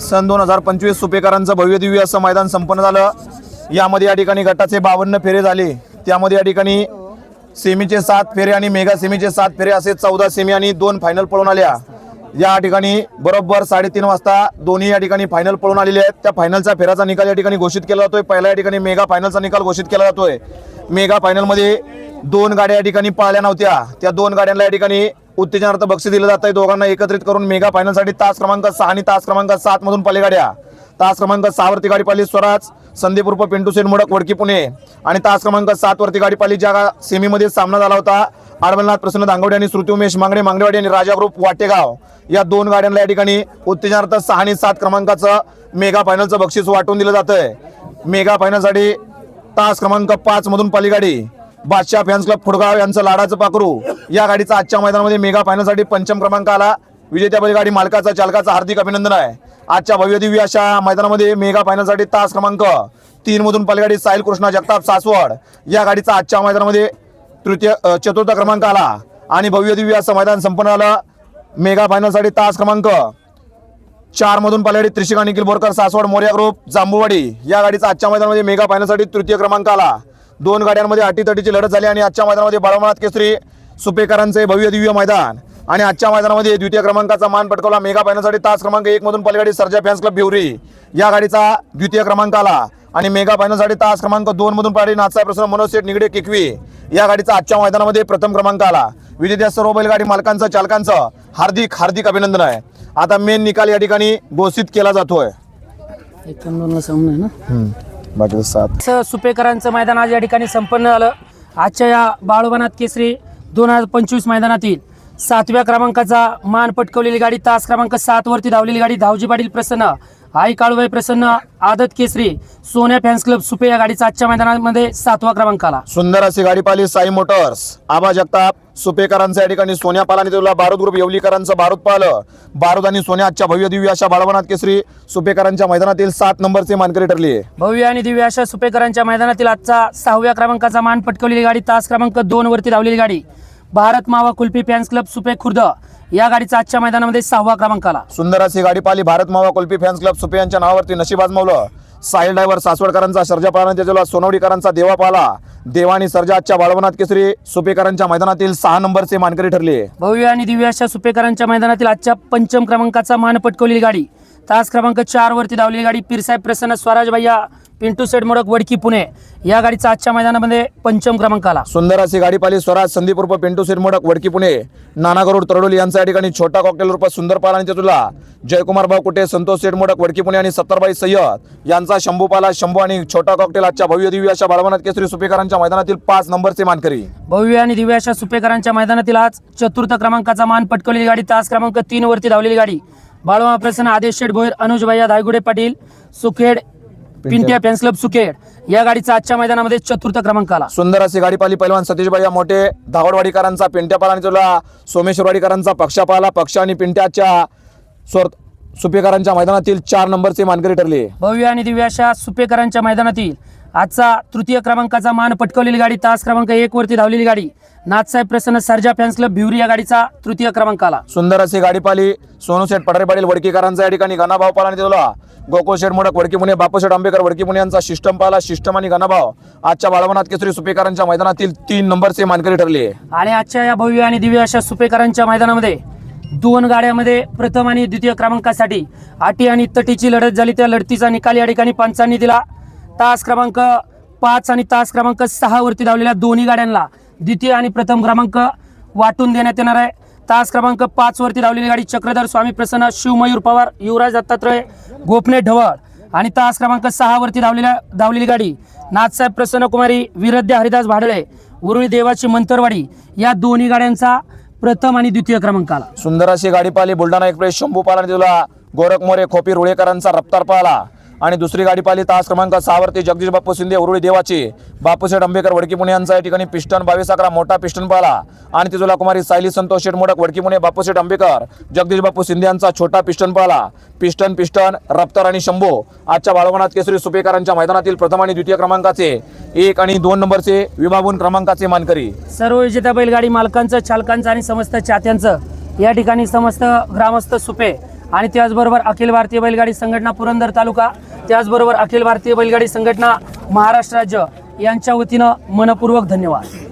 सन दोन हजार पंचवीस सुपेकरांचं भव्य दिव्य असं मैदान संपन्न झालं. यामध्ये या ठिकाणी गटाचे बावन्न फेरे झाले. त्यामध्ये या ठिकाणी सेमीचे सात फेरे आणि मेगा सेमीचे सात फेरे असे चौदा सेमी आणि दोन फायनल पळून आल्या. या ठिकाणी बरोबर साडेतीन वाजता दोन्ही या ठिकाणी फायनल पळून आलेले आहेत. त्या फायनलचा फेराचा निकाल या ठिकाणी घोषित केला जातोय. पहिल्या या ठिकाणी मेगा फायनलचा निकाल घोषित केला जातोय. मेगा फायनलमध्ये दोन गाड्या या ठिकाणी पाळल्या नव्हत्या. त्या दोन गाड्यांना या ठिकाणी उत्तेजनार्थ बक्षीस दिलं जात. आहे दोघांना एकत्रित करून मेगा फायनलसाठी तास क्रमांक सहा आणि तास क्रमांक सात मधून पाले गाड्या. तास क्रमांक सहा वरती गाडी पाली स्वराज संदीप उर्फ पिंटू सेन मोडक वडकी पुणे. आणि तास क्रमांक सात वरती गाडी पाली ज्या सेमीमध्ये सामना झाला होता आडमलनाथ प्रसन्न दांगवडे आणि श्रुती उमेश मांगडे मांगडेवाडी आणि राजा ग्रुप वाटेगाव. या दोन गाड्यांना या ठिकाणी उत्तेजनार्थ सहा आणि सात क्रमांकाचं मेगा फायनलचं बक्षीस वाटून दिलं जातंय. मेगा फायनलसाठी तास क्रमांक पाच मधून पाली गाडी. बादशाह फॅन्स क्लब फुडगाव यांचं लाडाचं पाकरू या गाडीचा आजच्या मैदानामध्ये मेगा फायनलसाठी पंचम क्रमांक आला. विजेत्यापदी गाडी मालकाचा चालकाचा हार्दिक अभिनंदन आहे. आजच्या भव्य दिव्य अशा मैदानामध्ये मेगा फायनलसाठी तास क्रमांक तीन मधून पलगाडी साहिल कृष्णा जगताप सासवड. या गाडीचा आजच्या मैदानामध्ये तृतीय चतुर्थ क्रमांक आला. आणि भव्य दिव्य असं मैदान संपन्न आलं मेगा फायनलसाठी तास क्रमांक चार मधून पलगाडी त्रिशिका निखिल बोरकर सासवड मोर्या ग्रुप जांबुवाडी या गाडीचा आजच्या मैदानामध्ये मेगा फायनलसाठी तृतीय क्रमांक आला. दोन गाड्यांमध्ये अटीतटीची लढत झाली आणि आजच्या मैदानामध्ये बाळमनाथ केसरी सुपेकरांचे भव्य दिव्य मैदान. आणि आजच्या मैदानामध्ये द्वितीय क्रमांकाचा मान पटकवला मेगा फायनलसाठी तास क्रमांक एक मधून पलगाडी सर्जा फॅन्स क्लब भिवरी. या गाडीचा द्वितीय क्रमांक आला. आणि मेगा फायनलसाठी तास क्रमांक दोन मधून पाडी नाथसाहेब प्रसन्न मनोज शेठ निगडे किकवी. या गाडीचा आजच्या मैदानामध्ये प्रथम क्रमांक आला. विजेत्या सर्व बैलगाडी मालकांचं चालकांचं हार्दिक हार्दिक अभिनंदन आहे. आता मेन निकाल या ठिकाणी घोषित केला जातोय. बाकी सात. असं सुपेकरांचं मैदान आज या ठिकाणी संपन्न झालं. आजच्या या बाळोबानाथ केसरी दोन हजार पंचवीस मैदानातील सातव्या क्रमांकाचा मान पटकवलेली गाडी तास क्रमांक सात वरती धावलेली गाडी धावजी पाटील प्रसन्न आई काळूबाई प्रसन्न आदत केसरी सोन्या फॅन्स क्लब सुपे या गाडीचा आजच्या मैदानामध्ये सातवा क्रमांक आला सुंदर अशी गाडी पाहिली साई मोटर्स. आबा जगताप सुपेकरांचं या ठिकाणी सोन्या पालाने तुला बारूद ग्रुप येवलीकरांचं बारूद पाहिलं. बारूद आणि सोन्या आजच्या भव्य दिव्य अशा बाळवनाथ केसरी सुपेकरांच्या मैदानातील सात नंबरचे मानकरी ठरली आहे भव्य आणि दिव्य अशा सुपेकरांच्या मैदानातील आजचा सहाव्या क्रमांकाचा मान पटकवलेली गाडी तास क्रमांक दोन वरती धावलेली गाडी. भारत मावा कुल्फी फॅन्स क्लब सुपे खुर्द या गाडीचा आजच्या मैदानामध्ये सहावा क्रमांक आला. सुंदर अशी गाडी पाहिली भारत मावा कुल्फी फॅन्स क्लब सुपे यांच्या नावावरती नशीब आजमावलं. साहिल ड्रायव्हर सासवडकरांचा सर्जा पाळणा त्याच्याला सोनवडीकरांचा देवा पाला देवा आणि सर्जा आजच्या बाळवनाथ केसरी सुपेकरांच्या मैदानातील सहा नंबरचे मानकरी ठरली. भव्य आणि दिव्य अशा सुपेकरांच्या मैदानातील आजच्या पंचम क्रमांकाचा मान पटकवलेली गाडी. तास क्रमांक चार वरती धावलेली गाडी पीरसाहेब प्रसन्न स्वराज भैया पिंटू सेड मोडक वडकी पुणे. या गाडीचा आजच्या मैदानामध्ये पंचम क्रमांक आला सुंदर अशी गाडी पाहिली. स्वराज संदीप उर्फ पिंटू सिरमोडक वडकी पुणे. नाना गरुड तरडोली यांचा या ठिकाणी छोटा कॉकटेल उर्फ सुंदर पाला आणि तुला. जयकुमार भाऊ कुटे संतोष सेठमोडक वडकी पुणे आणि सत्तरबाई सय्यद यांचा शंभू पाला शंभू आणि छोटा कॉकटेल आजच्या भव्य दिव्य अशा बाळवनाथ केसरी सुपेकरांच्या मैदानातील पाच नंबरचे मानकरी. भव्य आणि दिव्य अशा सुपेकरांच्या मैदानातील आज चतुर्थ क्रमांकाचा मान पटकवलेली गाडी तास क्रमांक तीन वरती धावलेली गाडी. बाळवा प्रसन्न आदेश शेठ भोयर अनुज भैया धायगुडे पाटील सुखेड पिंट्या. फॅन्स क्लब सुखेड या गाडीचा आजच्या मैदानामध्ये चतुर्थ क्रमांक आला सुंदर अशी गाडी पाहिली पैलवान सतीशबाई या मोठे धावडवाडीकरांचा पिंट्या पाला आणि तुला सोमेश्वरवाडीकरांचा पक्षा पाला पक्ष आणि पिंट्याच्या स्वर सुपेकरांच्या मैदानातील चार नंबरचे मानकरी ठरले. भव्य आणि दिव्य अशा सुपेकरांच्या मैदानातील आजचा तृतीय क्रमांकाचा मान पटकवलेली गाडी तास क्रमांक एक वरती धावलेली गाडी नाथसाहेब प्रसन्न सर्जा फॅन्स क्लब भिवरी या गाडीचा तृतीय क्रमांक आला सुंदर अशी गाडी पाहिली. सोनू शेठ पडरे पाटील वडकीकरांचा या ठिकाणी गणाभाव पाला आणि तुला गोकुळ शेठ मोडक वडकी पुणे बापूशेठ आंबेकर वडकी पुणे यांचा शिष्टम पाला शिष्टम आणि गणाभाव आजच्या बाळवनाथ केसरी सुपेकरांच्या मैदानातील तीन नंबरचे मानकरी ठरले. आणि आजच्या या भव्य आणि दिव्य अशा सुपेकरांच्या मैदानामध्ये दोन गाड्यामध्ये प्रथम आणि द्वितीय क्रमांकासाठी आटी आणि तटीची लढत झाली. त्या लढतीचा निकाल या ठिकाणी पंचांनी दिला. तास क्रमांक पाच आणि तास क्रमांक सहा वरती धावलेल्या दोन्ही गाड्यांना द्वितीय आणि प्रथम क्रमांक वाटून देण्यात येणार आहे. तास क्रमांक पाच वरती धावलेली गाडी चक्रधर स्वामी प्रसन्न शिवमयूर पवार युवराज दत्तात्रय गोपने ढवळ आणि तास क्रमांक सहा वरती धावलेल्या धावलेली गाडी नाथसाहेब प्रसन्न कुमारी विरद्या हरिदास भाडळे उरुळी देवाची मंतरवाडी या दोन्ही गाड्यांचा प्रथम आणि द्वितीय क्रमांक आला सुंदर अशी गाडी पाहिली. बुलढाणा एक्सप्रेस शंभू पाला दिला गोरखमोरे गोरख मोरे खोपी रुळेकरांचा रफ्तार पाहिला. आणि दुसरी गाडी पाहिली तास क्रमांक सहावरती जगदीश बापू शिंदे उरुळी देवाची. बापूशेठ आंबेकर वडकी पुणे यांचा या ठिकाणी पिस्टन बावीस अकरा मोठा पिस्टन पाहिला. आणि तिजुला कुमारी सायली संतोष शेठ मोडक वडकी पुणे बापूशेठ आंबेकर जगदीश बापू शिंदे यांचा छोटा पिस्टन पाहिला. पिस्टन पिस्टन रफ्तार आणि शंभू. आजच्या बाळवनाथ केसरी सुपेकरांच्या मैदानातील प्रथम आणि द्वितीय क्रमांकाचे एक आणि दोन नंबरचे विभागून क्रमांकाचे मानकरी. सर्व विजेता बैलगाडी मालकांचं चालकांचं आणि समस्त चात्यांचं या ठिकाणी समस्त ग्रामस्थ सुपे आणि त्याचबरोबर अखिल भारतीय बैलगाडी संघटना पुरंदर तालुका त्याचबरोबर अखिल भारतीय बैलगाडी संघटना महाराष्ट्र राज्य यांच्या वतीनं मनपूर्वक धन्यवाद.